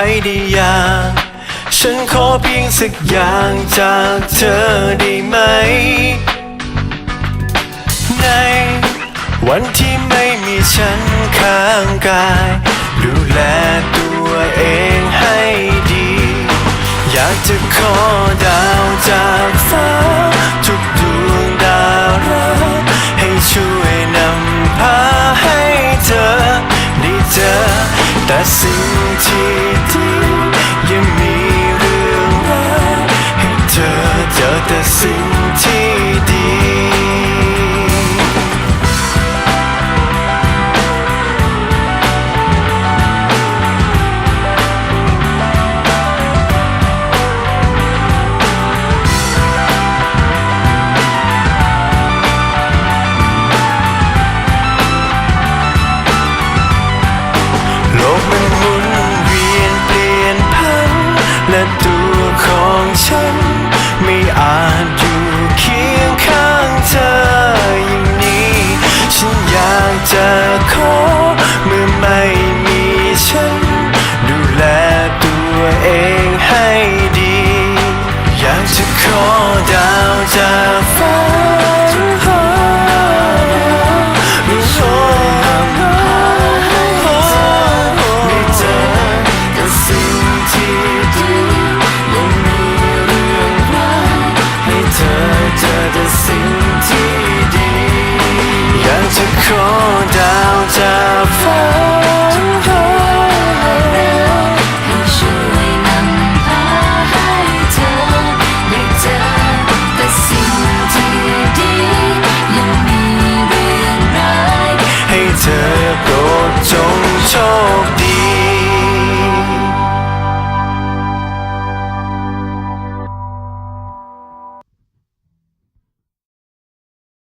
ไรดีอย่าง ฉันขอเพียงสักอย่างจากเธอได้ไหม ในวันที่ไม่มีฉันข้างกาย ดูแลตัวเองให้ดี อยากจะขอดาวจ แต่สิ่งที่ จะขอเมื่อไม่